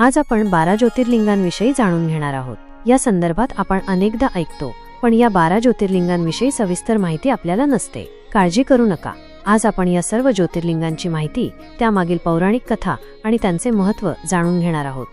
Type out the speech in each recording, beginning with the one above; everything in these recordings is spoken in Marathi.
आज आपण बारा ज्योतिर्लिंगांविषयी जाणून घेणार आहोत. या संदर्भात आपण अनेकदा ऐकतो पण या बारा ज्योतिर्लिंगांविषयी सविस्तर माहिती आपल्याला नसते. काळजी करू नका. आज आपण या सर्व ज्योतिर्लिंगांची माहिती त्यामागील पौराणिक कथा आणि त्यांचे महत्त्व जाणून घेणार आहोत.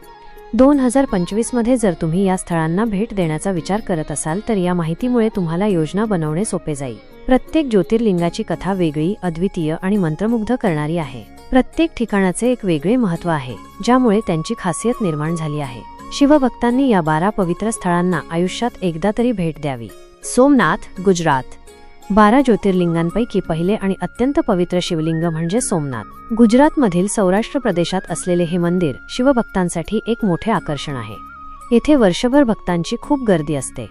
दोन हजार पंचवीसमध्ये जर तुम्ही या स्थळांना भेट देण्याचा विचार करत असाल तर या माहितीमुळे तुम्हाला योजना बनवणे सोपे जाईल. प्रत्येक ज्योतिर्लिंगाची कथा वेगळी अद्वितीय आणि मंत्रमुग्ध करणारी आहे. प्रत्येक ठिकाणाचे एक वेगळे महत्त्व आहे ज्यामुळे त्यांची खासियत निर्माण झाली आहे. शिवभक्तांनी या बारा पवित्र स्थळांना आयुष्यात एकदा तरी भेट द्यावी. सोमनाथ गुजरात. बारा ज्योतिर्लिंगांपैकी पहिले आणि अत्यंत पवित्र शिवलिंग म्हणजे सोमनाथ. गुजरातमधील सौराष्ट्र प्रदेशात असलेले हे मंदिर शिवभक्तांसाठी एक मोठे आकर्षण आहे. येथे वर्षभर भक्तांची खूप गर्दी असते.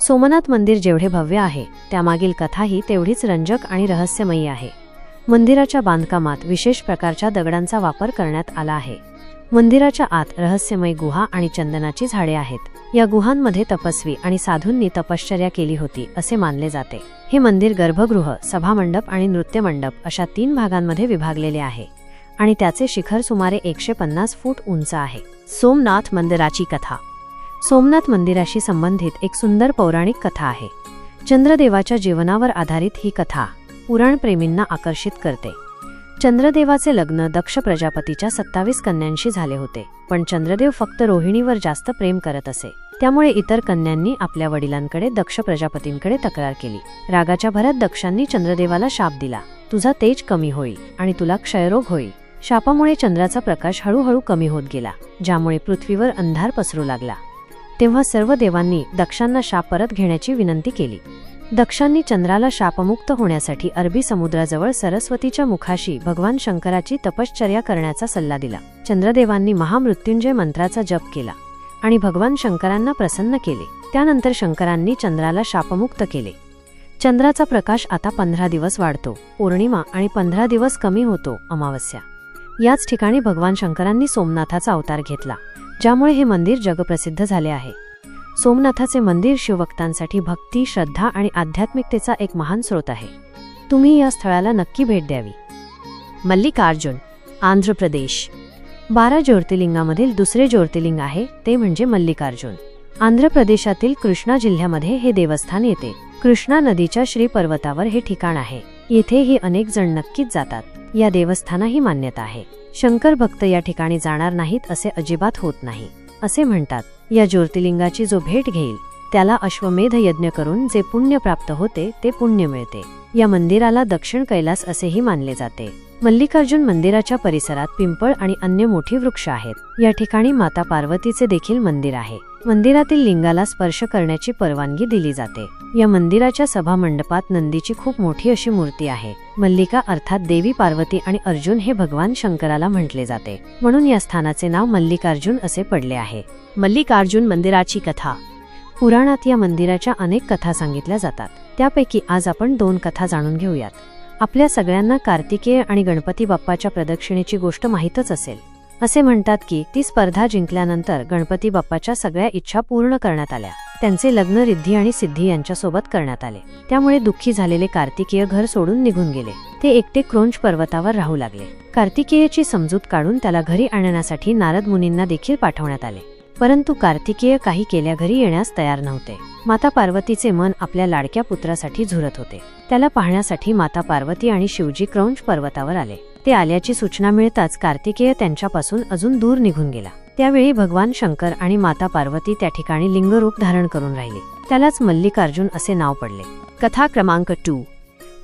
सोमनाथ मंदिर जेवढे भव्य आहे त्यामागील कथाही तेवढीच रंजक आणि रहस्यमयी आहे. मंदिराच्या बांधकामात विशेष प्रकारच्या दगडांचा वापर करण्यात आला आहे. मंदिराच्या आत रहस्यमय गुहा आणि चंदनाची झाडे आहेत. या गुहांमध्ये तपस्वी आणि साधूंनी तपश्चर्या केली होती असे मानले जाते. हे मंदिर गर्भगृह सभामंडप आणि नृत्यमंडप अशा तीन भागांमध्ये विभागलेले आहे आणि त्याचे शिखर सुमारे एकशे पन्नास फूट उंच आहे. सोमनाथ मंदिराची कथा. सोमनाथ मंदिराशी संबंधित एक सुंदर पौराणिक कथा आहे. चंद्रदेवाच्या जीवनावर आधारित ही कथा. पुराणप्रेमींना आकर्षित करते. चंद्रदेवाचे लग्न दक्ष प्रजापतीच्या सत्तावीस कन्यांशी झाले होते पण चंद्रदेव फक्त रोहिणीवर जास्त प्रेम करत असे. त्यामुळे इतर कन्यांनी आपल्या वडिलांकडे दक्ष प्रजापतींकडे तक्रार केली. रागाच्या भरात दक्षांनी चंद्रदेवाला शाप दिला. तुझा तेज कमी होईल आणि तुला क्षयरोग होईल. शापामुळे चंद्राचा प्रकाश हळूहळू कमी होत गेला ज्यामुळे पृथ्वीवर अंधार पसरू लागला तेव्हा सर्व देवांनी दक्षांना शाप परत घेण्याची विनंती केली. दक्षांनी चंद्राला शापमुक्त होण्यासाठी अरबी समुद्राजवळ सरस्वतीच्या मुखाशी भगवान शंकराची तपश्चर्या करण्याचा सल्ला दिला. चंद्रदेवांनी महामृत्युंजय मंत्राचा जप केला आणि भगवान शंकरांना प्रसन्न केले. त्यानंतर शंकरांनी चंद्राला शापमुक्त केले. चंद्राचा प्रकाश आता पंधरा दिवस वाढतो. पौर्णिमा आणि पंधरा दिवस कमी होतो अमावस्या. याच ठिकाणी भगवान शंकरांनी सोमनाथाचा अवतार घेतला ज्यामुळे हे मंदिर जगप्रसिद्ध झाले आहे. सोमनाथाचे मंदिर शिवभक्तांसाठी भक्ती श्रद्धा आणि आध्यात्मिकतेचा एक महान स्रोत आहे. तुम्ही या स्थळाला नक्की भेट द्यावी. मल्लिकार्जुन आंध्र प्रदेश. बारा ज्योतिर्लिंगामधील दुसरे ज्योतिर्लिंग आहे ते म्हणजे मल्लिकार्जुन. आंध्र प्रदेशातील कृष्णा जिल्ह्यामध्ये हे देवस्थान येते. कृष्णा नदीच्या श्री पर्वतावर हे ठिकाण आहे. येथेही अनेक जण नक्कीच जातात. या देवस्थानाही मान्यता आहे. शंकर भक्त या ठिकाणी जाणार नाहीत असे अजिबात होत नाही. असे म्हणतात. या ज्योतिर्लिंगाची जो भेट घेईल त्याला अश्वमेध यज्ञ करून जे पुण्य प्राप्त होते ते पुण्य मिळते. या मंदिराला दक्षिण कैलास असेही मानले जाते. मल्लिकार्जुन मंदिराच्या परिसरात पिंपळ आणि अन्य मोठी वृक्ष आहेत. या ठिकाणी माता पार्वतीचे देखील मंदिर आहे. मंदिरातील लिंगाला स्पर्श करण्याची परवानगी दिली जाते. या मंदिराच्या सभा मंडपात नंदीची खूप मोठी अशी मूर्ती आहे. मल्लिका अर्थात देवी पार्वती आणि अर्जुन हे भगवान शंकराला म्हटले जाते. म्हणून या स्थानाचे नाव मल्लिकार्जुन असे पडले आहे. मल्लिकार्जुन मंदिराची कथा. पुराणात या मंदिराच्या अनेक कथा सांगितल्या जातात. त्यापैकी आज आपण दोन कथा जाणून घेऊयात. आपल्या सगळ्यांना कार्तिकेय आणि गणपती बाप्पाच्या प्रदक्षिणेची गोष्ट माहीतच असेल. असे म्हणतात की ती स्पर्धा जिंकल्यानंतर गणपती बाप्पाच्या सगळ्या इच्छा पूर्ण करण्यात आल्या. त्यांचे लग्न रिद्धी आणि सिद्धी यांच्यासोबत करण्यात आले. त्यामुळे दुःखी झालेले कार्तिकेय घर सोडून निघून गेले. ते एकटे क्रोंच पर्वतावर राहू लागले. कार्तिकेयची समजूत काढून त्याला घरी आणण्यासाठी नारद मुनींना देखील पाठवण्यात आले. परंतु कार्तिकेय काही केल्या घरी येण्यास तयार नव्हते. माता पार्वतीचे मन आपल्या लाडक्या पुत्रासाठी झुरत होते. त्याला पाहण्यासाठी माता पार्वती आणि शिवजी क्रौंच पर्वतावर आले. ते आल्याची सूचना मिळताच कार्तिकेय त्यांच्यापासून अजून दूर निघून गेला. त्यावेळी भगवान शंकर आणि माता पार्वती त्या ठिकाणी लिंगरूप धारण करून राहिले. त्यालाच मल्लिकार्जुन असे नाव पडले. कथा क्रमांक टू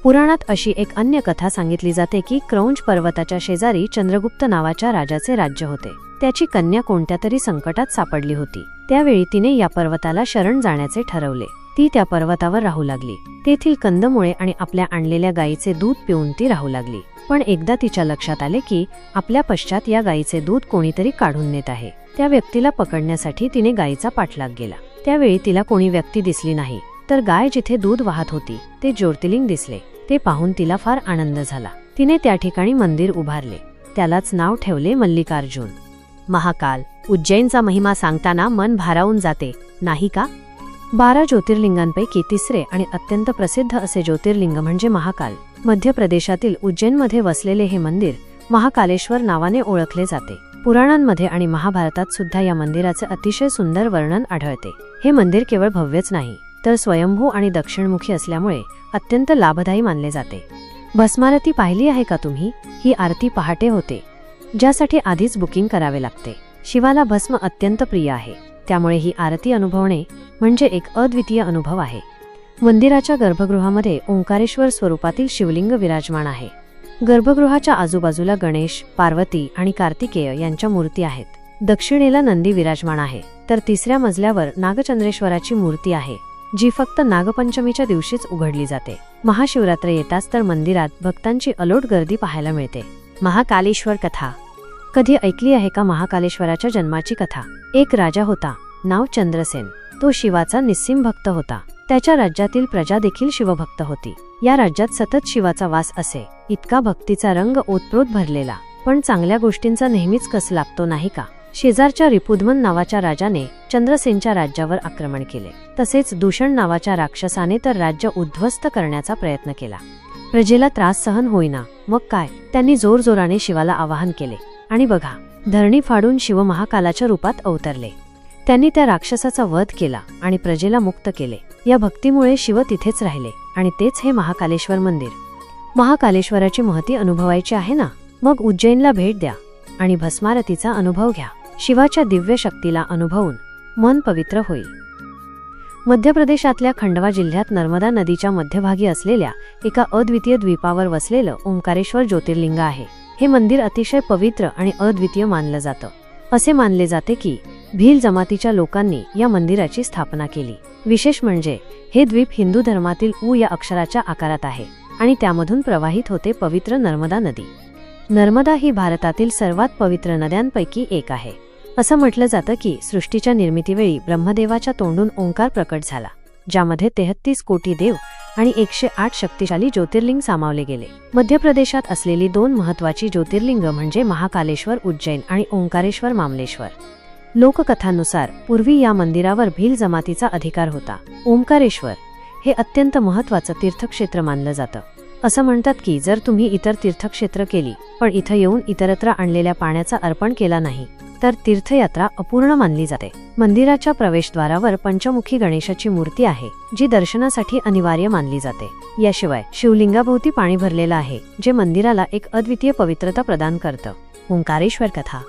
पुराणात अशी एक अन्य कथा सांगितली जाते की क्रौंज पर्वताच्या शेजारी चंद्रगुप्त नावाच्या राजाचे राज्य होते. त्याची कन्या कोणत्या तरी संकटात सापडली होती. त्यावेळी तिने या पर्वताला शरण जाण्याचे ठरवले. ती त्या पर्वतावर राहू लागली. तेथील कंदमुळे आणि आपल्या आणलेल्या गायीचे दूध पिऊन ती राहू लागली. पण एकदा तिच्या लक्षात आले की आपल्या पश्चात या गायीचे दूध कोणीतरी काढून नेत आहे. त्या व्यक्तीला पकडण्यासाठी तिने गायीचा पाठलाग गेला त्यावेळी तिला कोणी व्यक्ती दिसली नाही. तर गाय जिथे दूध वाहत होती ते ज्योतिर्लिंग दिसले. ते पाहून तिला फार आनंद झाला. तिने त्या ठिकाणी मंदिर उभारले. त्यालाच नाव ठेवले मल्लिकार्जुन. महाकाल उज्जैनचा महिमा सांगताना मन भारावून जाते नाही का? बारा ज्योतिर्लिंगांपैकी तिसरे आणि अत्यंत प्रसिद्ध असे ज्योतिर्लिंग म्हणजे महाकाल. मध्य प्रदेशातील उज्जैनमध्ये वसलेले हे मंदिर महाकालेश्वर नावाने ओळखले जाते. पुराणांमध्ये आणि महाभारतात सुद्धा या मंदिराचे अतिशय सुंदर वर्णन आढळते. हे मंदिर केवळ भव्यच नाही तर स्वयंभू आणि दक्षिणमुखी असल्यामुळे अत्यंत लाभदायी मानले जाते. भस्मारती पाहिली आहे का तुम्ही? ही आरती पहाटे होते. ज्यासाठी आधीच बुकिंग करावे लागते. शिवाला भस्म अत्यंत प्रिय आहे. त्यामुळे ही आरती अनुभवणे म्हणजे एक अद्वितीय अनुभव आहे. मंदिराच्या गर्भगृहामध्ये ओंकारेश्वर स्वरूपातील शिवलिंग विराजमान आहे. गर्भगृहाच्या आजूबाजूला गणेश पार्वती आणि कार्तिकेय यांच्या मूर्ती आहेत. दक्षिणेला नंदी विराजमान आहे. तर तिसऱ्या मजल्यावर नागचंद्रेश्वराची मूर्ती आहे. जी फक्त नागपंचमीच्या दिवशीच उघडली जाते. महाशिवरात्र येताच तर मंदिरात भक्तांची अलोट गर्दी पाहायला मिळते. महाकालेश्वर कथा. कधी ऐकली आहे का महाकालेश्वराच्या जन्माची कथा? एक राजा होता नाव चंद्रसेन. तो शिवाचा निस्सिम भक्त होता. त्याच्या राज्यातील प्रजा देखील शिवभक्त होती. या राज्यात सतत शिवाचा वास असे. इतका भक्तीचा रंग ओतप्रोत भरलेला. पण चांगल्या गोष्टींचा नेहमीच कस लागतो नाही का? शेजारच्या रिपुदमन नावाच्या राजाने चंद्रसेनच्या राज्यावर आक्रमण केले. तसेच दूषण नावाच्या राक्षसाने तर राज्य उद्ध्वस्त करण्याचा प्रयत्न केला. प्रजेला त्रास सहन होईना. मग काय? त्यांनी जोरजोराने शिवाला आवाहन केले. आणि बघा धरणी फाडून शिव महाकालाच्या रूपात अवतरले. त्यांनी त्या राक्षसाचा वध केला आणि प्रजेला मुक्त केले. या भक्तीमुळे शिव तिथेच राहिले. आणि तेच हे महाकालेश्वर मंदिर. महाकालेश्वराची महती अनुभवायची आहे ना? मग उज्जैनला भेट द्या आणि भस्मारतीचा अनुभव घ्या. शिवाच्या दिव्य शक्तीला अनुभवून मन पवित्र होईल. मध्य प्रदेशातल्या खंडवा जिल्ह्यात नर्मदा नदीच्या मध्यभागी असलेल्या एका अद्वितीय द्वीपावर वसलेलं ओंकारेश्वर ज्योतिर्लिंग आहे. हे मंदिर अतिशय पवित्र आणि अद्वितीय मानलं जातं. असे मानले जाते की भील जमातीच्या लोकांनी या मंदिराची स्थापना केली. विशेष म्हणजे हे द्वीप हिंदू धर्मातील ऊ या अक्षराच्या आकारात आहे आणि त्यामधून प्रवाहित होते पवित्र नर्मदा नदी. नर्मदा ही भारतातील सर्वात पवित्र नद्यांपैकी एक आहे. असं म्हटलं जातं की सृष्टीच्या निर्मितीवेळी ब्रह्मदेवाच्या तोंडून ओंकार प्रकट झाला ज्यामध्ये तेहत्तीस कोटी देव आणि एकशे आठ शक्तिशाली ज्योतिर्लिंग सामावले गेले. मध्य प्रदेशात असलेली दोन महत्वाची ज्योतिर्लिंग म्हणजे महाकालेश्वर उज्जैन आणि ओंकारेश्वर मामलेश्वर. लोककथांनुसार पूर्वी या मंदिरावर भील जमातीचा अधिकार होता. ओंकारेश्वर हे अत्यंत महत्वाचं तीर्थक्षेत्र मानलं जातं. असं म्हणतात की जर तुम्ही इतर तीर्थक्षेत्र केली पण इथं येऊन इतरत्र आणलेल्या पाण्याचा अर्पण केला नाही तर तीर्थयात्रा अपूर्ण मानली जाते. मंदिराच्या प्रवेशद्वारावर पंचमुखी गणेशाची मूर्ती आहे जी दर्शनासाठी अनिवार्य मानली जाते. याशिवाय शिवलिंगाभोवती पाणी भरलेलं आहे जे मंदिराला एक अद्वितीय पवित्रता प्रदान करतं. ओंकारेश्वर कथा.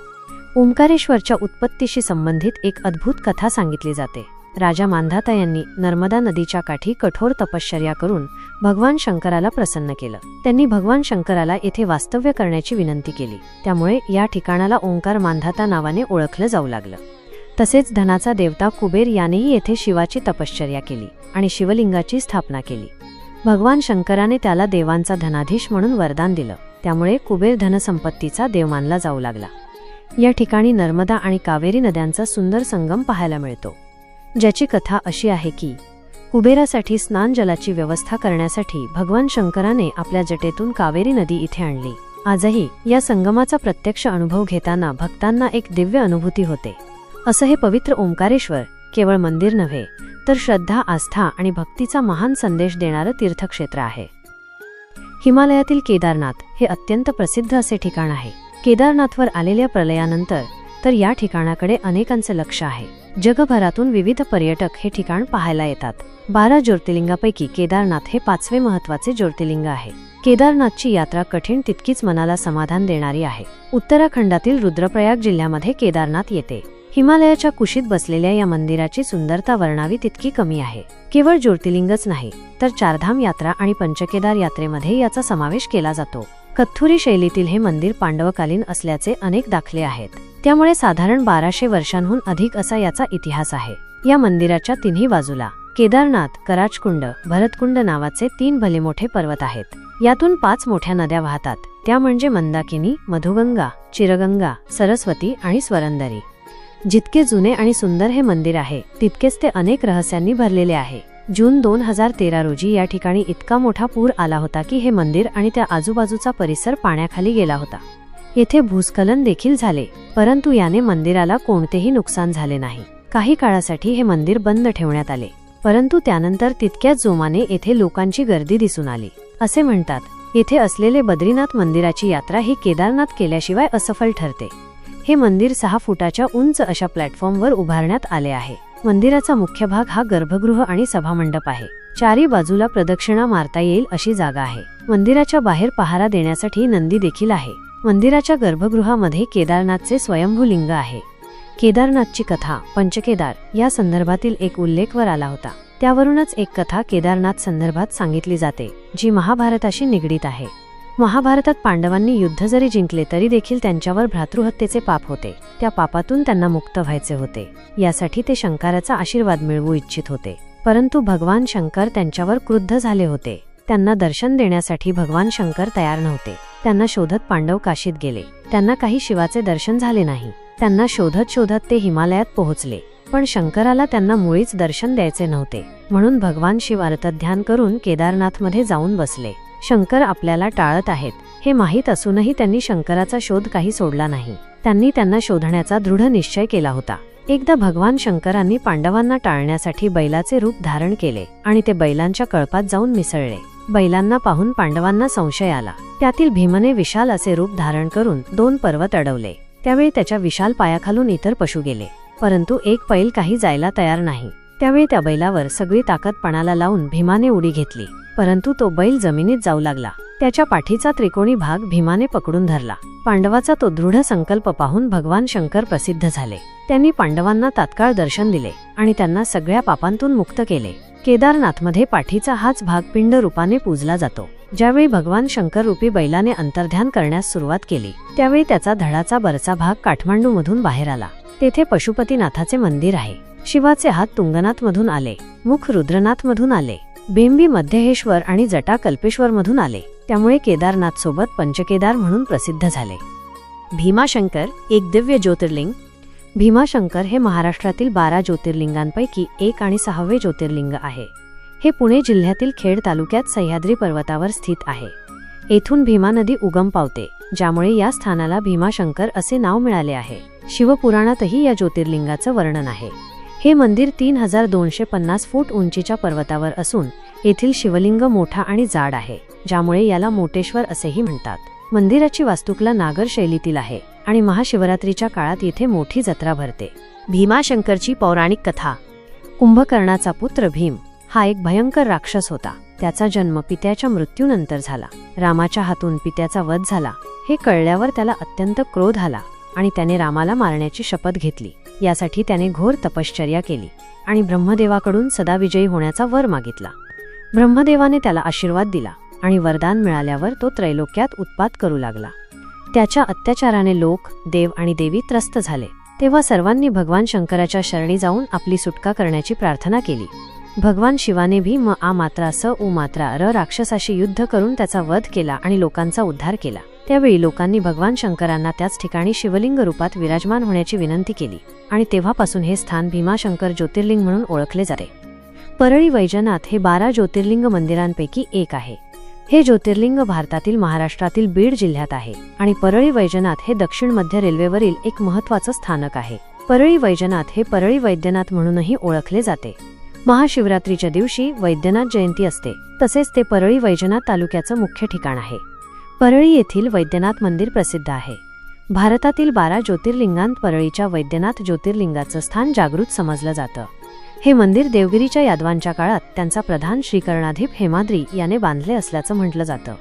ओंकारेश्वरच्या उत्पत्तीशी संबंधित एक अद्भुत कथा सांगितली जाते. राजा मांधाता यांनी नर्मदा नदीच्या काठी कठोर तपश्चर्या करून भगवान शंकराला प्रसन्न केलं. त्यांनी भगवान शंकराला येथे वास्तव्य करण्याची विनंती केली. त्यामुळे या ठिकाणाला ओंकार मांधाता नावाने ओळखलं जाऊ लागलं. तसेच धनाचा देवता कुबेर यानेही येथे शिवाची तपश्चर्या केली आणि शिवलिंगाची स्थापना केली. भगवान शंकराने त्याला देवांचा धनाधीश म्हणून वरदान दिलं. त्यामुळे कुबेर धनसंपत्तीचा देव मानला जाऊ लागला. या ठिकाणी नर्मदा आणि कावेरी नद्यांचा सुंदर संगम पाहायला मिळतो. ज्याची कथा अशी आहे की कुबेरासाठी स्नान जलाची व्यवस्था करण्यासाठी भगवान शंकराने आपल्या जटेतून कावेरी नदी इथे आणली. आजही या संगमाचा प्रत्यक्ष अनुभव घेताना भक्तांना एक दिव्य अनुभूती होते. असं हे पवित्र ओंकारेश्वर केवळ मंदिर नव्हे तर श्रद्धा आस्था आणि भक्तीचा महान संदेश देणारं तीर्थक्षेत्र आहे. हिमालयातील केदारनाथ हे अत्यंत प्रसिद्ध असे ठिकाण आहे. केदारनाथवर आलेल्या प्रलयानंतर तर या ठिकाणाकडे अनेकांचं लक्ष आहे. जगभरातून विविध पर्यटक हे ठिकाण पाहायला येतात. बारा ज्योतिर्लिंगापैकी केदारनाथ हे पाचवे महत्त्वाचे ज्योतिर्लिंग आहे. केदारनाथची यात्रा कठीण तितकीच मनाला समाधान देणारी आहे. उत्तराखंडातील रुद्रप्रयाग जिल्ह्यामध्ये केदारनाथ येते. हिमालयाच्या कुशीत बसलेल्या या मंदिराची सुंदरता वर्णावी तितकी कमी आहे. केवळ ज्योतिर्लिंगच नाही तर चारधाम यात्रा आणि पंचकेदार यात्रेमध्ये याचा समावेश केला जातो. कथुरी शैलीतील हे मंदिर पांडवकालीन असल्याचे अनेक दाखले आहेत. त्यामुळे साधारण बाराशे वर्षांहून अधिक असा याचा इतिहास आहे. या मंदिराच्या तिन्ही बाजूला केदारनाथ कराचकुंड भरतकुंड नावाचे तीन भले मोठे पर्वत आहेत. यातून पाच मोठ्या नद्या वाहतात. त्या म्हणजे मंदाकिनी मधुगंगा चिरगंगा सरस्वती आणि स्वरंदरी. जितके जुने आणि सुंदर हे मंदिर आहे तितकेच ते अनेक रहस्यांनी भरलेले आहे. जून दोन हजार तेरा रोजी या ठिकाणी इतका मोठा पूर आला होता की हे मंदिर आणि त्या आजूबाजूचा परिसर पाण्याखाली गेला होता. येथे भूस्खलन देखील झाले परंतु याने मंदिराला कोणतेही नुकसान झाले नाही. काही काळासाठी हे मंदिर बंद ठेवण्यात आले परंतु त्यानंतर तितक्याच जोमाने येथे लोकांची गर्दी दिसून आली. असे म्हणतात येथे असलेले बद्रीनाथ मंदिराची यात्रा ही केदारनाथ केल्याशिवाय असफल ठरते. हे मंदिर सहा फुटाच्या उंच अशा प्लॅटफॉर्मवर उभारण्यात आले आहे. मंदिराचा मुख्य भाग हा गर्भगृह आणि सभामंडप आहे. चारी बाजूला प्रदक्षिणा मारता येईल अशी जागा आहे. मंदिराच्या बाहेर पहारा देण्यासाठी नंदी देखील आहे. मंदिराच्या गर्भगृहामध्ये केदारनाथचे स्वयंभू लिंग आहे. केदारनाथची कथा पंचकेदार या संदर्भातील एक उल्लेख वर आला होता. त्यावरूनच एक कथा केदारनाथ संदर्भात सांगितली जाते जी महाभारताशी निगडीत आहे. महाभारतात पांडवांनी युद्ध जरी जिंकले तरी देखील त्यांच्यावर भ्रातृहत्येचे पाप होते. त्या पापातून त्यांना मुक्त व्हायचे होते. यासाठी ते शंकराचा आशीर्वाद मिळवू इच्छित होते. परंतु भगवान शंकर त्यांच्यावर क्रुद्ध झाले होते. त्यांना दर्शन देण्यासाठी भगवान शंकर तयार नव्हते. त्यांना शोधत पांडव काशीत गेले. त्यांना काही शिवाचे दर्शन झाले नाही. त्यांना शोधत शोधत ते हिमालयात पोहोचले. पण शंकराला त्यांना मुळीच दर्शन द्यायचे नव्हते. म्हणून भगवान शिव अर्थध्यान करून केदारनाथमध्ये जाऊन बसले. शंकर आपल्याला टाळत आहेत. हे माहीत असूनही त्यांनी शंकराचा शोध काही सोडला नाही. त्यांनी त्यांना शोधण्याचा दृढ निश्चय केला होता. एकदा भगवान शंकरांनी पांडवांना टाळण्यासाठी बैलाचे रूप धारण केले आणि ते बैलांच्या कळपात जाऊन मिसळले. बैलांना पाहून पांडवांना संशय आला. त्यातील भीमने विशाल असे रूप धारण करून दोन पर्वत अडवले. त्यावेळी त्याच्या विशाल पायाखालून इतर पशु गेले. परंतु एक पैल काही जायला तयार नाही. त्यावेळी त्या बैलावर सगळी ताकद पणाला लावून भीमाने उडी घेतली. परंतु तो बैल जमिनीत जाऊ लागला. त्याच्या पाठीचा त्रिकोणी भाग भीमाने पकडून धरला. पांडवाचा तो दृढ संकल्प पाहून भगवान शंकर प्रसिद्ध झाले. त्यांनी पांडवांना तात्काळ दर्शन दिले आणि त्यांना सगळ्या पापांतून मुक्त केले. केदारनाथमध्ये पाठीचा हाच भाग पिंड रूपाने पूजला जातो. ज्यावेळी भगवान शंकर रूपी बैलाने अंतर्ध्यान करण्यास सुरुवात केली त्यावेळी त्याचा धडाचा बरचा भाग काठमांडूमधून बाहेर आला. तेथे पशुपतीनाथाचे मंदिर आहे. शिवाचे हात तुंगनाथ मधून आले मुख रुद्रनाथ मधून आले बेंबी मध्यहेश्वर आणि जटा कल्पेश्वर मधून आले त्यामुळे केदारनाथ सोबत पंचकेदार म्हणून प्रसिद्ध झाले. भीमाशंकर एक दिव्य ज्योतिर्लिंग भीमाशंकर हे महाराष्ट्रातील बारा ज्योतिर्लिंगांपैकी एक आणि सहावे ज्योतिर्लिंग आहे. हे पुणे जिल्ह्यातील खेड तालुक्यात सह्याद्री पर्वतावर स्थित आहे. येथून भीमा नदी उगम पावते ज्यामुळे या स्थानाला भीमाशंकर असे नाव मिळाले आहे. शिवपुराणातही या ज्योतिर्लिंगाचं वर्णन आहे. हे मंदिर तीन हजार दोनशे पन्नास फूट उंचीच्या पर्वतावर असून येथील शिवलिंग मोठा आणि जाड आहे ज्यामुळे याला मोटेश्वर असेही म्हणतात. मंदिराची वास्तुकला नागर शैलीतील आहे. आणि महाशिवरात्रीच्या काळात येथे मोठी जत्रा भरते. भीमाशंकरची पौराणिक कथा कुंभकर्णाचा पुत्र भीम हा एक भयंकर राक्षस होता. त्याचा जन्म पित्याच्या मृत्यूनंतर झाला. रामाच्या हातून पित्याचा वध झाला. हे कळल्यावर त्याला अत्यंत क्रोध आला आणि त्याने रामाला मारण्याची शपथ घेतली. यासाठी त्याने घोर तपश्चर्या केली आणि ब्रह्मदेवाकडून सदा विजयी होण्याचा वर मागितला. ब्रह्मदेवाने त्याला आशीर्वाद दिला आणि वरदान मिळाल्यावर तो त्रैलोक्यात उत्पात करू लागला. त्याच्या अत्याचाराने लोक देव आणि देवी त्रस्त झाले. तेव्हा सर्वांनी भगवान शंकराच्या शरणी जाऊन आपली सुटका करण्याची प्रार्थना केली. भगवान शिवाने भी म आ मात्रा स उ मात्रा र राक्षसाशी युद्ध करून त्याचा वध केला आणि लोकांचा उद्धार केला. त्यावेळी लोकांनी भगवान शंकरांना त्याच ठिकाणी शिवलिंग रूपात विराजमान होण्याची विनंती केली आणि तेव्हापासून हे स्थान भीमाशंकर ज्योतिर्लिंग म्हणून ओळखले जाते. परळी वैजनाथ हे बारा ज्योतिर्लिंग मंदिरांपैकी एक आहे. हे ज्योतिर्लिंग भारतातील महाराष्ट्रातील बीड जिल्ह्यात आहे आणि परळी वैजनाथ हे दक्षिण मध्य रेल्वेवरील एक महत्वाचं स्थानक आहे. परळी वैजनाथ हे परळी वैद्यनाथ म्हणूनही ओळखले जाते. महाशिवरात्रीच्या दिवशी वैद्यनाथ जयंती असते तसेच ते परळी वैजनाथ तालुक्याचं मुख्य ठिकाण आहे. परळी येथील वैद्यनाथ मंदिर प्रसिद्ध आहे. भारतातील बारा ज्योतिर्लिंगांत परळीच्या वैद्यनाथ ज्योतिर्लिंगाचं स्थान जागृत समजलं जातं. हे मंदिर देवगिरीच्या यादवांच्या काळात त्यांचा प्रधान श्रीकरणाधीप हेमाद्री याने बांधले असल्याचं म्हटलं जातं.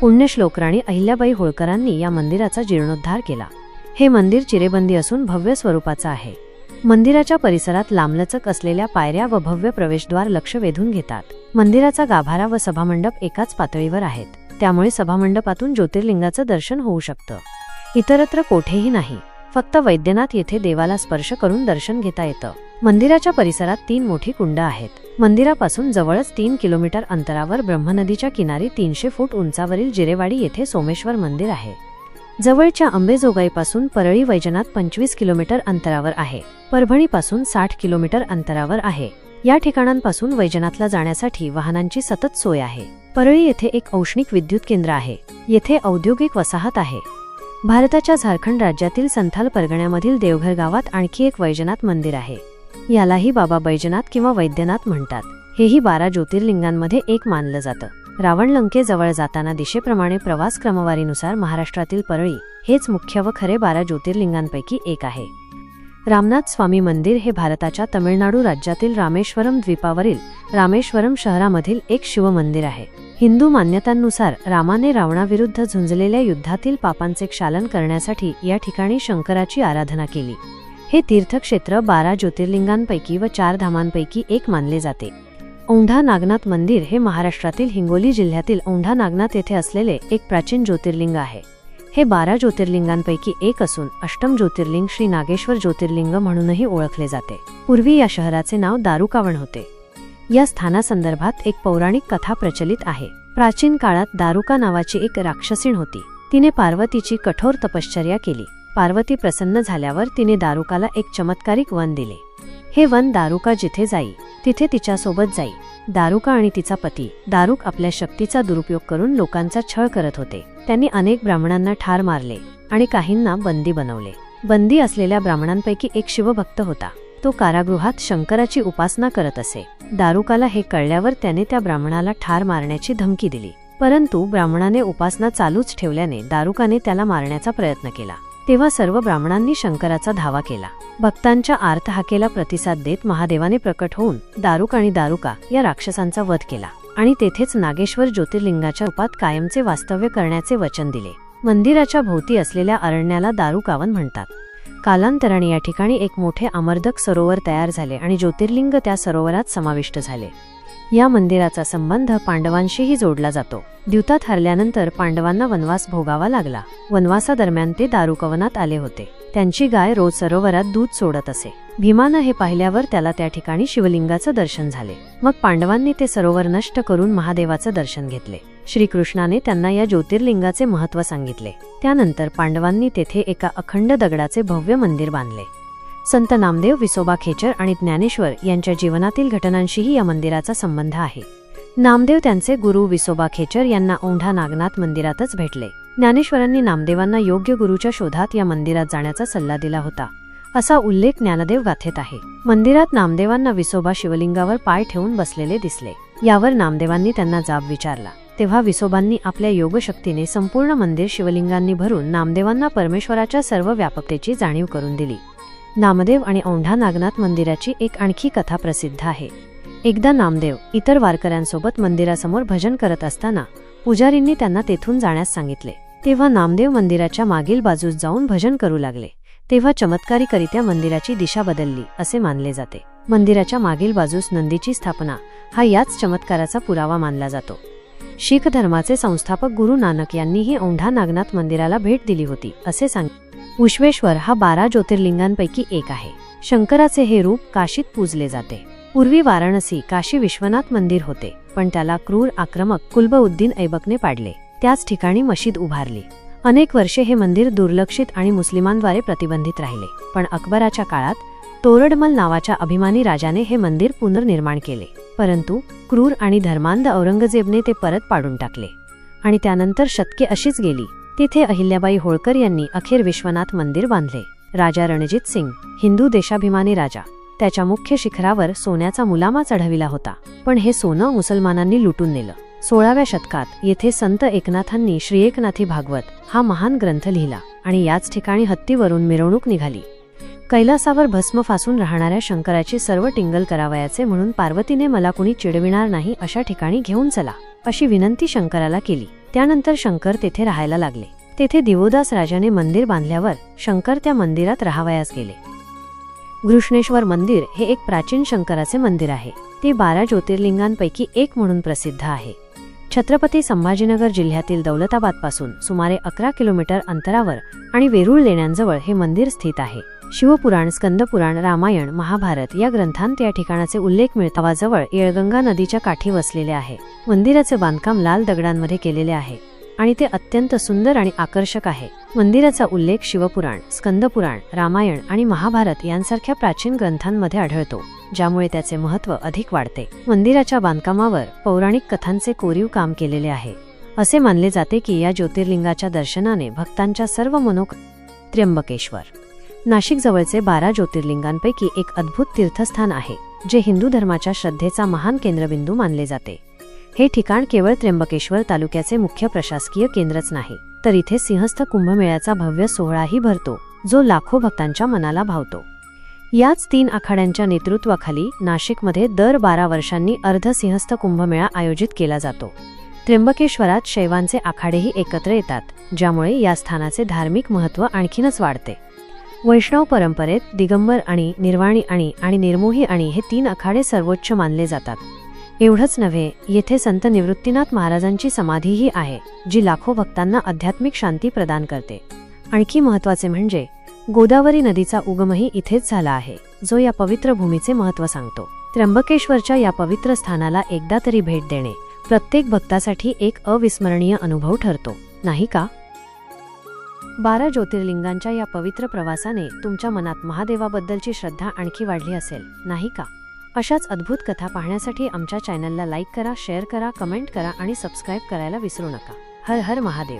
पुण्यश्लोकराणी अहिल्याबाई होळकरांनी या मंदिराचा जीर्णोद्धार केला. हे मंदिर चिरेबंदी असून भव्य स्वरूपाचं आहे. मंदिराच्या परिसरात लांबलचक असलेल्या पायऱ्या व भव्य प्रवेशद्वार लक्ष वेधून घेतात. मंदिराचा गाभारा व सभामंडप एकाच पातळीवर आहेत. त्यामुळे सभामंडपातून ज्योतिर्लिंगाचं दर्शन होऊ शकतं. इतरत्र कोठेही नाही. फक्त वैद्यनाथ येथे देवाला स्पर्श करून दर्शन घेता येतं. मंदिराच्या परिसरात तीन मोठी कुंड आहेत. मंदिरापासून जवळच तीन किलोमीटर अंतरावर ब्रह्मनदीच्या किनारी तीनशे फूट उंचावरील जिरेवाडी येथे सोमेश्वर मंदिर आहे. जवळच्या अंबेजोगाईपासून परळी वैजनाथ पंचवीस किलोमीटर अंतरावर आहे. परभणीपासून साठ किलोमीटर अंतरावर आहे. या ठिकाणांपासून वैजनाथला जाण्यासाठी वाहनांची सतत सोय आहे. परळी येथे एक औष्णिक विद्युत केंद्र आहे. येथे औद्योगिक वसाहत आहे. भारताच्या झारखंड राज्यातील संथाल परगण्यामधील देवघर गावात आणखी एक वैजनाथ मंदिर आहे. यालाही बाबा बैजनाथ किंवा वैद्यनाथ म्हणतात. हेही बारा ज्योतिर्लिंगांमध्ये एक मानलं जातं. रावण लंकेजवळ जाताना दिशेप्रमाणे प्रवास क्रमवारीनुसार महाराष्ट्रातील परळी हेच मुख्य व खरे बारा ज्योतिर्लिंगांपैकी एक आहे. रामनाथ स्वामी मंदिर हे भारताच्या तमिळनाडू राज्यातील रामेश्वरम द्वीपावरील रामेश्वरम शहरामधील एक शिवमंदिर आहे. हिंदू मान्यतांनुसार रामाने रावणाविरुद्ध झुंजलेल्या युद्धातील पापांचे क्षालन करण्यासाठी या ठिकाणी शंकराची आराधना केली. हे तीर्थक्षेत्र बारा ज्योतिर्लिंगांपैकी व चार धामांपैकी एक मानले जाते. औंढा नागनाथ मंदिर हे महाराष्ट्रातील हिंगोली जिल्ह्यातील औंढा नागनाथ येथे असलेले एक प्राचीन ज्योतिर्लिंग आहे. हे बारा ज्योतिर्लिंगांपैकी एक असून अष्टम ज्योतिर्लिंग श्री नागेश्वर ज्योतिर्लिंग म्हणूनही ओळखले जाते. पूर्वी या शहराचे नाव दारुकावण होते. या स्थानासंदर्भात एक पौराणिक कथा प्रचलित आहे. प्राचीन काळात दारुका नावाची एक राक्षसीण होती. तिने पार्वतीची कठोर तपश्चर्या केली. पार्वती प्रसन्न झाल्यावर तिने दारुकाला एक चमत्कारिक वन दिले. हे वन दारुका जिथे जाई तिथे तिच्यासोबत जाई. दारुका आणि तिचा पती दारुक आपल्या शक्तीचा दुरुपयोग करून लोकांचा छळ करत होते. त्यांनी अनेक ब्राह्मणांना ठार मारले आणि काहींना बंदी बनवले. बंदी असलेल्या ब्राह्मणांपैकी एक शिवभक्त होता. तो कारागृहात शंकराची उपासना करत असे. दारुकाला हे कळल्यावर त्याने त्या ब्राह्मणाला ठार मारण्याची धमकी दिली. परंतु ब्राह्मणाने उपासना चालूच ठेवल्याने दारुकाने त्याला मारण्याचा प्रयत्न केला. तेव्हा सर्व ब्राह्मणांनी शंकराचा धावा केला. भक्तांच्या आर्तहाकेला प्रतिसाद देत महादेवाने प्रकट होऊन दारुक आणि दारुका या राक्षसांचा वध केला आणि तेथेच नागेश्वर ज्योतिर्लिंगाच्या रूपात कायमचे वास्तव्य करण्याचे वचन दिले. मंदिराच्या भोवती असलेल्या अरण्याला दारुकावन म्हणतात. कालांतराने या ठिकाणी एक मोठे आमर्दक सरोवर तयार झाले आणि ज्योतिर्लिंग त्या सरोवरात समाविष्ट झाले. या मंदिराचा संबंध पांडवांशीही जोडला जातो. द्यूतात हरल्यानंतर पांडवांना वनवास भोगावा लागला. वनवासादरम्यान ते दारुकवनात आले होते. त्यांची गाय रोज सरोवरात दूध सोडत असे. भीमानं हे पाहिल्यावर त्याला त्या ठिकाणी शिवलिंगाचं दर्शन झाले. मग पांडवांनी ते सरोवर नष्ट करून महादेवाचं दर्शन घेतले. श्रीकृष्णाने त्यांना या ज्योतिर्लिंगाचे महत्त्व सांगितले. त्यानंतर पांडवांनी तेथे एका अखंड दगडाचे भव्य मंदिर बांधले. संत नामदेव विसोबा खेचर आणि ज्ञानेश्वर यांच्या जीवनातील घटनांशीही या मंदिराचा संबंध आहे. नामदेव त्यांचे गुरु विसोबा खेचर यांना औंढा नागनाथ मंदिरातच भेटले. ज्ञानेश्वरांनी नामदेवांना योग्य गुरुच्या शोधात या मंदिरात जाण्याचा सल्ला दिला होता. असा उल्लेख ज्ञानदेव गाथेत आहे. मंदिरात नामदेवांना विसोबा शिवलिंगावर पाय ठेवून बसलेले दिसले. यावर नामदेवांनी त्यांना जाब विचारला. तेव्हा विसोबांनी आपल्या योगशक्तीने संपूर्ण मंदिर शिवलिंगांनी भरून नामदेवांना परमेश्वराच्या सर्व व्यापकतेची जाणीव करून दिली. नामदेव आणि औंढा नागनाथ मंदिराची एक आणखी कथा प्रसिद्ध आहे. एकदा नामदेव इतर वारकऱ्यांसोबत मंदिरासमोर भजन करत असताना पुजारींनी त्यांना तेथून जाण्यास सांगितले. तेव्हा नामदेव मंदिराच्या मागील बाजूस जाऊन भजन करू लागले. तेव्हा चमत्कारीकरित्या मंदिराची दिशा बदलली असे मानले जाते. मंदिराच्या मागील बाजूस नंदीची स्थापना हा याच चमत्काराचा पुरावा मानला जातो. शीख धर्माचे संस्थापक गुरु नानक यांनीही औंढा नागनाथ मंदिराला भेट दिली होती असे सांग विश्वेश्वर हा बारा ज्योतिर्लिंगांपैकी एक आहे. शंकराचे हे रूप काशीत पूजले जाते. पूर्वी वाराणसी काशी विश्वनाथ मंदिर होते पण त्याला क्रूर आक्रमक कुलबउद्दीन ऐबकने पाडले. त्याच ठिकाणी मशीद उभारली. अनेक वर्षे हे मंदिर दुर्लक्षित आणि मुस्लिमांद्वारे प्रतिबंधित राहिले पण अकबराच्या काळात तोरडमल नावाच्या अभिमानी राजाने हे मंदिर पुनर्निर्माण केले. परंतु क्रूर आणि धर्मांध औरंगजेबने ते परत पाडून टाकले. आणि त्यानंतर शतके अशीच गेली. तिथे अहिल्याबाई होळकर यांनी अखेर विश्वनाथ मंदिर बांधले. राजा रणजित सिंग हिंदू देशाभिमानी राजा. त्याच्या मुख्य शिखरावर सोन्याचा मुलामा चढविला होता. पण हे सोनं मुसलमानांनी लुटून नेलं. सोळाव्या शतकात येथे संत एकनाथांनी श्री एकनाथी भागवत हा महान ग्रंथ लिहिला आणि याच ठिकाणी हत्तीवरून मिरवणूक निघाली. कैलासावर भस्म फासून राहणाऱ्या शंकराची सर्व टिंगल करावयाचे म्हणून पार्वतीने मला कुणी चिडविणार नाही अशा ठिकाणी घेऊन चला अशी विनंती शंकराला केली. त्यानंतर शंकर तेथे राहायला लागले. तेथे दिवोदास राजाने मंदिर बांधल्यावर शंकर त्या मंदिरात राहावयास गेले. घृष्णेश्वर मंदिर हे एक प्राचीन शंकराचे मंदिर आहे. ते बारा ज्योतिर्लिंगांपैकी एक म्हणून प्रसिद्ध आहे. छत्रपती संभाजीनगर जिल्ह्यातील दौलताबादपासून सुमारे अकरा किलोमीटर अंतरावर आणि वेरूळ लेण्यांजवळ हे मंदिर स्थित आहे. शिवपुराण स्कंदपुराण रामायण महाभारत या ग्रंथांत या ठिकाणाचे उल्लेख मिळतावाजवळ येळगंगा नदीच्या काठी वसलेले आहे. मंदिराचे बांधकाम लाल दगडांमध्ये केलेले आहे आणि ते अत्यंत सुंदर आणि आकर्षक आहे. मंदिराचा उल्लेख शिवपुराण स्कंदपुराण रामायण आणि महाभारत यांसारख्या प्राचीन ग्रंथांमध्ये आढळतो ज्यामुळे त्याचे महत्त्व अधिक वाढते. मंदिराच्या बांधकामावर पौराणिक कथांचे कोरीव काम केलेले आहे. असे मानले जाते की या ज्योतिर्लिंगाच्या दर्शनाने भक्तांच्या सर्व मनोक त्र्यंबकेश्वर नाशिक जवळचे बारा ज्योतिर्लिंगांपैकी एक अद्भुत तीर्थस्थान आहे जे हिंदू धर्माच्या श्रद्धेचा महान केंद्रबिंदू मानले जाते. हे ठिकाण केवळ त्र्यंबकेश्वर तालुक्याचे मुख्य प्रशासकीय केंद्रच नाही तर इथे सिंहस्थ कुंभमेळ्याचा भव्य सोहळाही भरतो जो लाखो भक्तांच्या मनाला भावतो. याच तीन आखाड्यांच्या नेतृत्वाखाली नाशिकमध्ये दर बारा वर्षांनी अर्धसिंहस्थ कुंभमेळा आयोजित केला जातो. त्र्यंबकेश्वरात शैवांचे आखाडेही एकत्र येतात ज्यामुळे या स्थानाचे धार्मिक महत्त्व आणखीनच वाढते. वैष्णव परंपरेत दिगंबर आणि निर्वाणी आणि आणि निर्मोही आणि हे तीन आखाडे सर्वोच्च मानले जातात. एवढंच नव्हे येथे संत निवृत्तीनाथ महाराजांची समाधीही आहे जी लाखो भक्तांना आध्यात्मिक शांती प्रदान करते. आणखी महत्त्वाचे म्हणजे गोदावरी नदीचा उगमही इथेच झाला आहे जो या पवित्र भूमीचे महत्त्व सांगतो. त्र्यंबकेश्वरच्या या पवित्र स्थानाला एकदा तरी भेट देणे प्रत्येक भक्तासाठी एक अविस्मरणीय अनुभव ठरतो नाही का? बारा ज्योतिर्लिंगांच्या या पवित्र प्रवासाने तुमच्या मनात महादेवाबद्दलची श्रद्धा आणखी वाढली असेल नाही का? अशाच अद्भुत कथा पाहण्यासाठी आमच्या चॅनलला लाईक करा शेअर करा कमेंट करा आणि सबस्क्राईब करायला विसरू नका. हर हर महादेव.